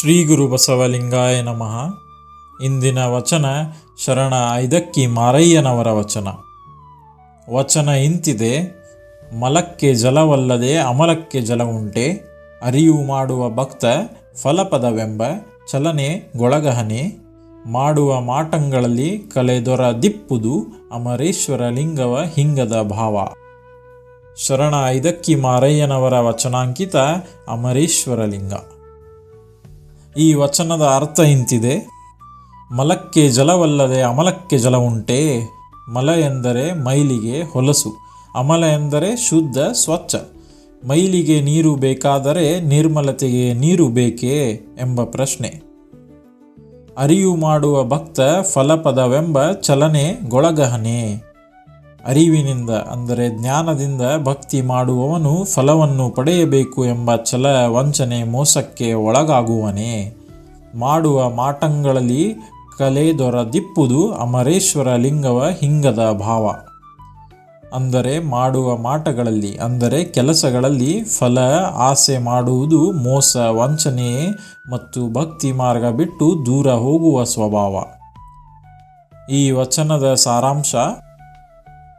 ಶ್ರೀ ಗುರು ಬಸವಲಿಂಗಾಯ ನಮಃ. ಇಂದಿನ ವಚನ ಶರಣ ಐದಕ್ಕಿ ಮಾರಯ್ಯನವರ ವಚನ. ವಚನ ಇಂತಿದೆ, ಮಲಕ್ಕೆ ಜಲವಲ್ಲದೆ ಅಮಲಕ್ಕೆ ಜಲ ಉಂಟೆ ಅರಿವು ಮಾಡುವ ಭಕ್ತ ಫಲಪದವೆಂಬ ಚಲನೆ ಗೊಳಗಹನೆ, ಮಾಡುವ ಮಾಟಂಗಳಲ್ಲಿ ಕಲೆದೊರ ದಿಪ್ಪುದು ಅಮರೇಶ್ವರ ಲಿಂಗವ ಹಿಂಗದ ಭಾವ. ಶರಣ ಐದಕ್ಕಿ ಮಾರಯ್ಯನವರ ವಚನಾಂಕಿತ ಅಮರೇಶ್ವರ ಲಿಂಗ. ಈ ವಚನದ ಅರ್ಥ ಇಂತಿದೆ. ಮಲಕ್ಕೆ ಜಲವಲ್ಲದೆ ಅಮಲಕ್ಕೆ ಜಲ ಉಂಟೆ. ಮಲ ಎಂದರೆ ಮೈಲಿಗೆ ಹೊಲಸು. ಅಮಲ ಎಂದರೆ ಶುದ್ಧ, ಸ್ವಚ್ಛ. ಮೈಲಿಗೆ ನೀರು ಬೇಕಾದರೆ ನಿರ್ಮಲತೆಗೆ ನೀರು ಬೇಕೇ ಎಂಬ ಪ್ರಶ್ನೆ. ಅರಿವು ಮಾಡುವ ಭಕ್ತ ಫಲಪದವೆಂಬ ಚಲನೆ ಗೊಳಗಹನೆ. ಅರಿವಿನಿಂದ, ಅಂದರೆ ಜ್ಞಾನದಿಂದ ಭಕ್ತಿ ಮಾಡುವವನು ಫಲವನ್ನು ಪಡೆಯಬೇಕು ಎಂಬ ಛಲ ವಂಚನೆ ಮೋಸಕ್ಕೆ ಒಳಗಾಗುವನೇ. ಮಾಡುವ ಮಾಟಂಗಳಲ್ಲಿ ಕಲೆ ದೊರದಿಪ್ಪುದು ಅಮರೇಶ್ವರ ಲಿಂಗವ ಹಿಂಗದ ಭಾವ. ಅಂದರೆ ಮಾಡುವ ಮಾಟಗಳಲ್ಲಿ ಅಂದರೆ ಕೆಲಸಗಳಲ್ಲಿ ಫಲ ಆಸೆ ಮಾಡುವುದು ಮೋಸ ವಂಚನೆ ಮತ್ತು ಭಕ್ತಿ ಮಾರ್ಗ ಬಿಟ್ಟು ದೂರ ಹೋಗುವ ಸ್ವಭಾವ. ಈ ವಚನದ ಸಾರಾಂಶ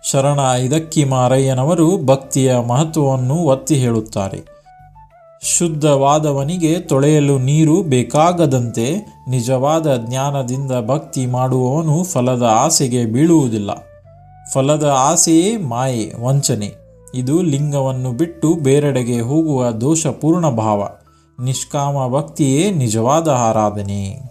ಶರಣ ಇದಕ್ಕಿ ಮಾರಯ್ಯನವರು ಭಕ್ತಿಯ ಮಹತ್ವವನ್ನು ಒತ್ತಿ ಹೇಳುತ್ತಾರೆ. ಶುದ್ಧವಾದವನಿಗೆ ತೊಳೆಯಲು ನೀರು ಬೇಕಾಗದಂತೆ ನಿಜವಾದ ಜ್ಞಾನದಿಂದ ಭಕ್ತಿ ಮಾಡುವವನು ಫಲದ ಆಸೆಗೆ ಬೀಳುವುದಿಲ್ಲ. ಫಲದ ಆಸೆಯೇ ಮಾಯೆ, ವಂಚನೆ. ಇದು ಲಿಂಗವನ್ನು ಬಿಟ್ಟು ಬೇರೆಡೆಗೆ ಹೋಗುವ ದೋಷಪೂರ್ಣ ಭಾವ. ನಿಷ್ಕಾಮ ಭಕ್ತಿಯೇ ನಿಜವಾದ ಆರಾಧನೆ.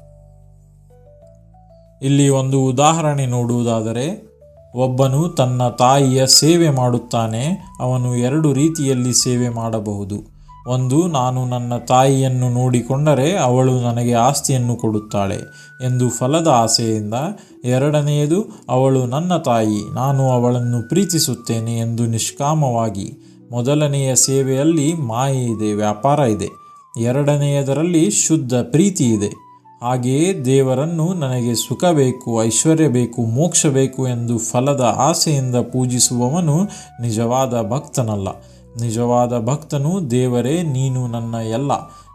ಇಲ್ಲಿ ಒಂದು ಉದಾಹರಣೆ ನೋಡುವುದಾದರೆ ಒಬ್ಬನು ತನ್ನ ತಾಯಿಯ ಸೇವೆ ಮಾಡುತ್ತಾನೆ, ಅವನು ಎರಡು ರೀತಿಯಲ್ಲಿ ಸೇವೆ ಮಾಡಬಹುದು. ಒಂದು, ನಾನು ನನ್ನ ತಾಯಿಯನ್ನು ನೋಡಿಕೊಂಡರೆ ಅವಳು ನನಗೆ ಆಸ್ತಿಯನ್ನು ಕೊಡುತ್ತಾಳೆ ಎಂದು ಫಲದ ಆಸೆಯಿಂದ. ಎರಡನೆಯದು, ಅವಳು ನನ್ನ ತಾಯಿ, ನಾನು ಅವಳನ್ನು ಪ್ರೀತಿಸುತ್ತೇನೆ ಎಂದು ನಿಷ್ಕಾಮವಾಗಿ. ಮೊದಲನೆಯ ಸೇವೆಯಲ್ಲಿ ಮಾಯೆ ಇದೆ, ವ್ಯಾಪಾರ ಇದೆ. ಎರಡನೆಯದರಲ್ಲಿ ಶುದ್ಧ ಪ್ರೀತಿ ಇದೆ. ಹಾಗೆಯೇ ದೇವರನ್ನು ನನಗೆ ಸುಖ ಬೇಕು, ಐಶ್ವರ್ಯ ಬೇಕು, ಮೋಕ್ಷ ಬೇಕು ಎಂದು ಫಲದ ಆಸೆಯಿಂದ ಪೂಜಿಸುವವನು ನಿಜವಾದ ಭಕ್ತನಲ್ಲ. ನಿಜವಾದ ಭಕ್ತನು ದೇವರೇ, ನೀನು ನನ್ನ ಎಲ್ಲ.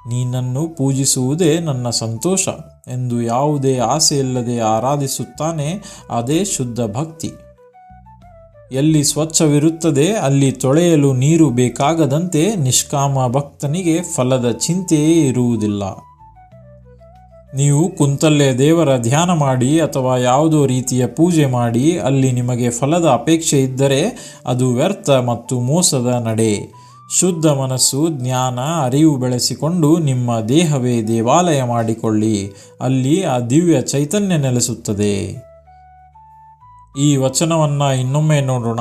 ನೀನನ್ನು ಪೂಜಿಸುವುದೇ ನನ್ನ ಸಂತೋಷ ಎಂದು ಯಾವುದೇ ಆಸೆಯಿಲ್ಲದೆ ಆರಾಧಿಸುತ್ತಾನೆ, ಅದೇ ಶುದ್ಧ ಭಕ್ತಿ. ಎಲ್ಲಿ ಸ್ವಚ್ಛವಿರುತ್ತದೆ, ಅಲ್ಲಿ ತೊಳೆಯಲು ನೀರು ಬೇಕಾಗದಂತೆ ನಿಷ್ಕಾಮ ಭಕ್ತನಿಗೆ ಫಲದ ಚಿಂತೆಯೇ ಇರುವುದಿಲ್ಲ. ನೀವು ಕುಂತಲ್ಲೇ ದೇವರ ಧ್ಯಾನ ಮಾಡಿ ಅಥವಾ ಯಾವುದೋ ರೀತಿಯ ಪೂಜೆ ಮಾಡಿ, ಅಲ್ಲಿ ನಿಮಗೆ ಫಲದ ಅಪೇಕ್ಷೆ ಇದ್ದರೆ ಅದು ವ್ಯರ್ಥ ಮತ್ತು ಮೋಸದ ನಡೆ. ಶುದ್ಧ ಮನಸ್ಸು, ಜ್ಞಾನ, ಅರಿವು ಬೆಳೆಸಿಕೊಂಡು ನಿಮ್ಮ ದೇಹವೇ ದೇವಾಲಯ ಮಾಡಿಕೊಳ್ಳಿ. ಅಲ್ಲಿ ಆ ದಿವ್ಯ ಚೈತನ್ಯ ನೆಲೆಸುತ್ತದೆ. ಈ ವಚನವನ್ನು ಇನ್ನೊಮ್ಮೆ ನೋಡೋಣ.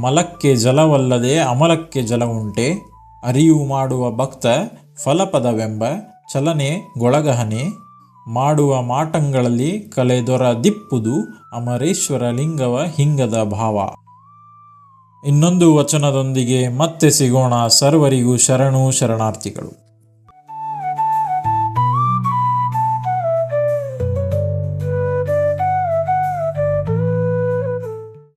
ಮಲಕ್ಕೆ ಜಲವಲ್ಲದೆ ಅಮಲಕ್ಕೆ ಜಲ ಉಂಟೆ ಅರಿವು ಮಾಡುವ ಭಕ್ತ ಫಲಪದವೆಂಬ ಚಲನೆ, ಗೊಳಗಹನೆ ಮಾಡುವ ಮಾಟಂಗಳಲ್ಲಿ ಕಲೆದೊರ ದಿಪ್ಪುದು ಅಮರೇಶ್ವರ ಲಿಂಗವ ಹಿಂಗದ ಭಾವ. ಇನ್ನೊಂದು ವಚನದೊಂದಿಗೆ ಮತ್ತೆ ಸಿಗೋಣ ಸರ್ವರಿಗೂ ಶರಣು ಶರಣಾರ್ಥಿಗಳು.